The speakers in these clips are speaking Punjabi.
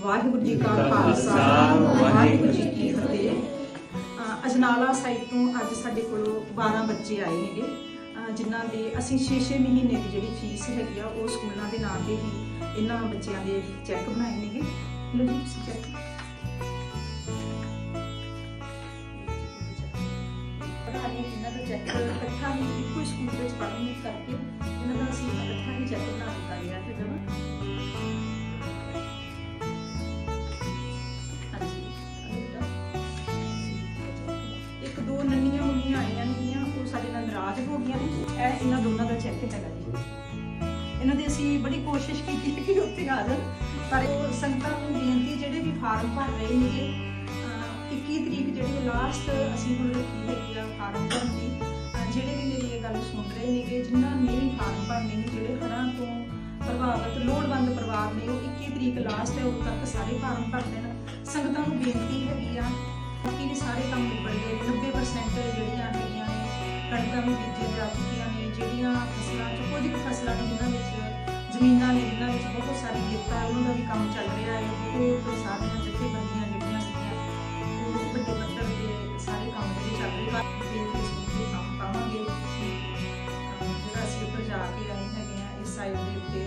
ਵਾਹਿਗੁਰੂ ਜੀ ਕਾ ਖਾਲਸਾ ਵਾਹਿਗੁਰੂ ਜੀ ਕੀ ਫਤਿਹ। ਅਜਨਾਲਾ ਸਾਈਡ ਤੋਂ ਅੱਜ ਸਾਡੇ ਕੋਲ 12 ਬੱਚੇ ਆਏ ਨੇਗੇ। ਜਿਨ੍ਹਾਂ ਦੇ ਅਸੀਂ 6-6 ਮਹੀਨੇ ਦੀ ਜਿਹੜੀ ਫੀਸ ਹੈਗੀ ਆ ਉਹ ਸਕੂਲਾਂ ਦੇ ਨਾਂ ਤੇ ਹੀ ਇਹਨਾਂ ਬੱਚਿਆਂ ਦੇ ਚੈੱਕ ਬਣਾਏ ਨੇਗੇ। ਲੋ ਜੀ ਤੁਸੀਂ ਚੈੱਕ। ਇਹਨਾਂ ਦਾ ਚੈੱਕ ਇਕੱਠਾ ਹੀ ਇੱਕੋ ਹੀ ਸਕੂਲ ਵਿੱਚ ਪੜ੍ਹਨ ਕਰਕੇ ਇਹਨਾਂ ਦਾ ਅਸੀਂ ਇਕੱਠਾ ਹੀ ਚੈੱਕ ਬਣਾ ਦਿੱਤਾ ਗਿਆ ਹੈ। ਜਮਾ ਦੋ ਨੰਨੀਆਂ ਮੁੰਨੀਆਂ ਆਈਆਂ ਨੇਗੀਆਂ ਉਹ ਸਾਡੇ ਨਾਲ ਨਾਰਾਜ਼ ਹੋ ਗਈਆਂ ਨੇ। ਇਹ ਇਹਨਾਂ ਦੋਨਾਂ ਦਾ ਚੈੱਕ ਹੈਗਾ ਜੀ। ਇਹਨਾਂ ਦੀ ਅਸੀਂ ਬੜੀ ਕੋਸ਼ਿਸ਼ ਕੀਤੀ ਕਿ ਉੱਥੇ ਆ ਜਾਣ, ਪਰ ਉਹ ਸੰਗਤਾਂ ਨੂੰ ਬੇਨਤੀ ਜਿਹੜੇ ਵੀ ਫਾਰਮ ਭਰ ਰਹੇ ਨੇਗੇ 21 ਤਰੀਕ ਜਿਹੜੀ ਲਾਸਟ ਅਸੀਂ ਹੁਣ ਰੱਖੀ ਹੈਗੀ ਆ ਫਾਰਮ ਭਰਨ ਦੀ। ਜਿਹੜੇ ਵੀ ਮੇਰੀ ਇਹ ਗੱਲ ਸੁਣ ਰਹੇ ਨੇਗੇ, ਜਿਨ੍ਹਾਂ ਨੇ ਵੀ ਫਾਰਮ ਭਰਨੇ ਨੇ, ਜਿਹੜੇ ਹੜ੍ਹਾਂ ਤੋਂ ਪ੍ਰਭਾਵਿਤ, ਲੋੜਵੰਦ ਪਰਿਵਾਰ ਨੇ, ਉਹ 21 ਤਰੀਕ ਲਾਸਟ ਹੈ, ਉਦੋਂ ਤੱਕ ਸਾਰੇ ਫਾਰਮ ਭਰ ਦੇਣ ਸੰਗਤਾਂ ਨੂੰ ਬੇਨਤੀ ਹੈਗੀ ਆ ਬਾਕੀ ਸਾਰੇ ਕੰਮ ਨਿਬੜ ਗਏ 90% ਵੀ ਚੁੱਕੀਆਂ ਨੇ ਜਿਹੜੀਆਂ ਫਸਲਾਂ ਚ ਕੁਝ ਕੁ ਫਸਲਾਂ ਨੇ ਜਿਨ੍ਹਾਂ ਵਿੱਚ ਜ਼ਮੀਨਾਂ ਨੇ, ਜਿਨ੍ਹਾਂ ਵਿੱਚ ਬਹੁਤ ਸਾਰੀ ਗੇਤਾ ਉਹਨਾਂ ਦਾ ਵੀ ਕੰਮ ਚੱਲ ਰਿਹਾ ਹੈ। ਬਹੁਤ ਸਾਰੀਆਂ ਜਥੇਬੰਦੀਆਂ ਜਿਹੜੀਆਂ ਸੀਗੀਆਂ, ਉਹ ਵੱਡੇ ਪੱਧਰ ਤੇ ਸਾਰੇ ਕੰਮ ਜਿਹੜੇ ਚੱਲ ਰਹੇ ਬਾਕੀ ਦੇ ਫੇਸਬੁੱਕ ਤੇ ਕੰਮ ਪਾਵਾਂਗੇ। ਜਿਹੜਾ ਅਸੀਂ ਉੱਪਰ ਜਾ ਕੇ ਆਏ ਹੈਗੇ ਆ ਇਸ ਸਾਈਡ ਦੇ ਉੱਤੇ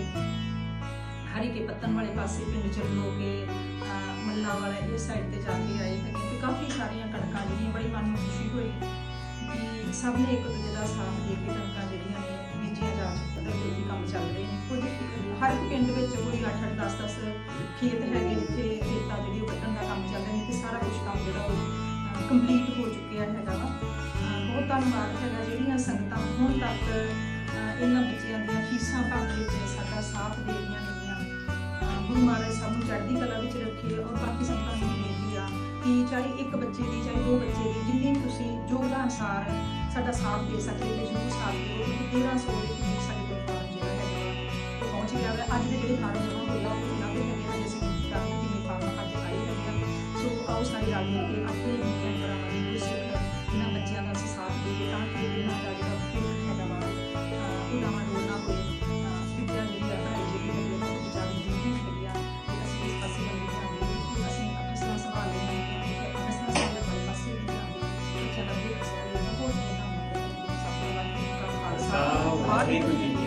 ਹਰੀ ਕੇ ਪੱਤਨ ਵਾਲੇ ਪਾਸੇ, ਪਿੰਡ ਚੱਲੋ ਕੇ ਮੱਲਾ ਵਾਲਾ, ਇਸ ਸਾਈਡ ਤੇ ਜਾ ਕੇ ਸਭ ਨੇ ਇੱਕ ਦੂਜੇ ਦਾ ਸਾਥ ਦੇ ਕੇ ਕਣਕਾਂ ਜਿਹੜੀਆਂ ਨੇ, ਬੀਜੀਆਂ ਜਾ ਚੁੱਕੀਆਂ ਤੇ ਵੀ ਕੰਮ ਚੱਲ ਰਹੇ ਨੇ ਕੁਝ ਹਰ ਇੱਕ ਪਿੰਡ ਵਿੱਚ ਕੋਈ 8-8 10-10 ਖੇਤ ਹੈਗੇ ਜਿੱਥੇ ਖੇਤਾਂ ਜਿਹੜੀ ਉਹ ਵੱਢਣ ਦਾ ਕੰਮ ਚੱਲ ਰਿਹਾ ਨੇ ਤੇ ਸਾਰਾ ਕੁਝ ਕੰਮ ਜਿਹੜਾ ਉਹ ਕੰਪਲੀਟ ਹੋ ਚੁੱਕਿਆ ਹੈਗਾ ਵਾ। ਬਹੁਤ ਧੰਨਵਾਦ ਹੈਗਾ ਜਿਹੜੀਆਂ ਸੰਗਤਾਂ ਹੁਣ ਤੱਕ ਇਹਨਾਂ ਬੱਚਿਆਂ ਦੀਆਂ ਫੀਸਾਂ ਭਰਨ ਵਿੱਚ ਸਾਡਾ ਸਾਥ ਦੇ ਰਹੀਆਂ ਨੇਗੀਆਂ ਗੁਰੂ ਮਹਾਰਾਜ ਸਭ ਨੂੰ ਚੜ੍ਹਦੀ ਕਲਾ ਵਿੱਚ ਰੱਖੇ ਔਰ ਬਾਕੀ ਸੰਗਤਾਂ ਨੂੰ ਵੀ ਬੇਨਤੀ ਆ ਕਿ ਚਾਹੇ ਇੱਕ ਬੱਚੇ ਦੀ, ਚਾਹੇ ਦੋ ਬੱਚੇ ਦੀ, ਜਿੰਨੀ ਵੀ ਤੁਸੀਂ ਯੋਗਦਾਨ ਅਨੁਸਾਰ ਸਾਡਾ ਸਾਥ ਦੇ ਸਕਦੇ ਤੇ ਜ਼ਰੂਰ ਸਾਥ ਦਿਓ ਕਿਉਂਕਿ 1300 ਦੇ ਕਰੀਬ ਸਾਡੇ ਕੋਲ ਫਾਰਮ ਜਿਹੜਾ ਹੈਗਾ ਉਹ ਪਹੁੰਚ ਗਿਆ ਹੈ ਅੱਜ ਦੇ ਜਿਹੜੇ ਫਾਰਮ ਜਮ੍ਹਾਂ ਹੋਏ ਆ ਉਹ ਇਹਨਾਂ ਦੇ ਹੈਗੇ ਆ ਅਸੀਂ ਕੀ ਕਰਾਂਗੇ ਕਿੰਨੇ ਫਾਰਮ ਅੱਜ ਆਏ ਹੈਗੇ ਸੋ ਆਓ ਸਾਰੇ ਰਲ ਮਿਲ ਕੇ ਆਪਣੇ ਦੇਈਏ ਬੱਚਿਆਂ ਦਾ